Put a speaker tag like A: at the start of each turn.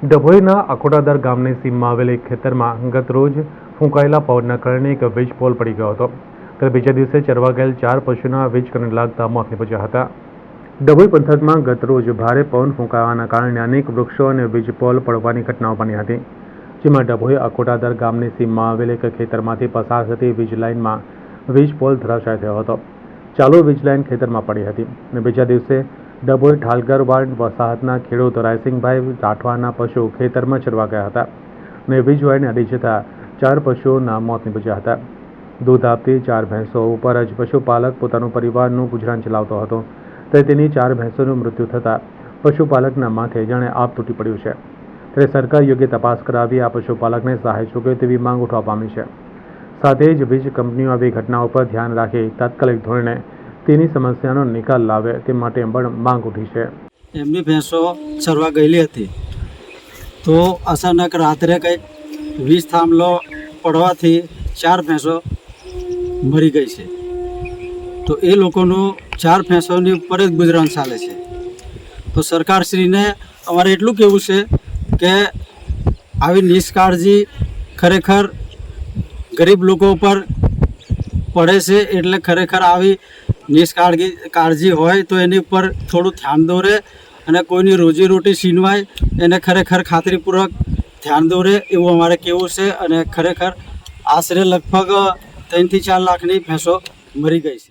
A: ડભોઈના અકોટાદર ગામની સીમમાં આવેલ ખેતરમાં ગત રોજ ફૂંકાયેલા પવનના કારણે એક વીજ પોલ પડી ગયો હતો. ત્યારે બીજા દિવસે ચરવા ગયેલ ચાર પશુના વીજ કરંટ લાગતા મોત નીપજ્યા હતા. ડભોઈ પંથકમાં ગત રોજ ભારે પવન ફૂંકાવાના કારણે અનેક વૃક્ષો અને વીજ પોલ પડવાની ઘટનાઓ બની હતી. જેમાં ડભોઈ અકોટાદર ગામની સીમમાં આવેલ એક ખેતરમાંથી પસાર થતી વીજ લાઇનમાં વીજ પોલ ધરાશાય થયો હતો. ચાલુ વીજ લાઇન ખેતરમાં પડી હતી અને બીજા દિવસે ડભોઈ ઠાલગર વાર્ડ વસાહતના ખેડૂત રાયસિંહભાઈ રાઠવાના પશુ ખેતરમાં ચરવા ગયા હતા અને વીજ વાયરને અડી જતા ચાર પશુઓના મોત નીપજ્યા હતા. દૂધ આપતી ચાર ભેંસો ઉપર જ પશુપાલક પોતાનું પરિવારનું ગુજરાન ચલાવતો હતો ત્યારે તેની ચાર ભેંસોનું મૃત્યુ થતાં પશુપાલકના માથે જાણે આપ તૂટી પડ્યું છે. ત્યારે સરકાર યોગ્ય તપાસ કરાવી આ પશુપાલકને સહાય ચૂકે તેવી માંગ ઉઠવા પામી છે. સાથે જ વીજ કંપનીઓ આવી ઘટનાઓ પર ધ્યાન રાખી તાત્કાલિક ધોરણે તેની સમસ્યાનો નિકાલ લાવે તે માટે પણ માંગ ઉઠી છે.
B: એમની ભેંસો ચરવા ગયેલી હતી. તો અચાનક રાત્રે કંઈક વીજ થાંભલો પડવાથી ચાર ભેંસો મરી ગઈ છે. તો એ લોકોનું ચાર ભેંસોની ઉપર જ ગુજરાન ચાલે છે. તો સરકારશ્રીને અમારે એટલું કહેવું છે કે આવી નિષ્કાળજી ખરેખર ગરીબ લોકો ઉપર પડે છે એટલે ખરેખર આવી નિષ્કાળજી કાળજી હોય તો એની ઉપર થોડું ધ્યાન દોરે અને કોઈની રોજીરોટી છીનવાય, એને ખરેખર ખાતરીપૂર્વક ધ્યાન દોરે એવું અમારે કેવું છે અને ખરેખર આશરે લગભગ ત્રણથી ચાર લાખની ભેંસો મરી ગઈ છે.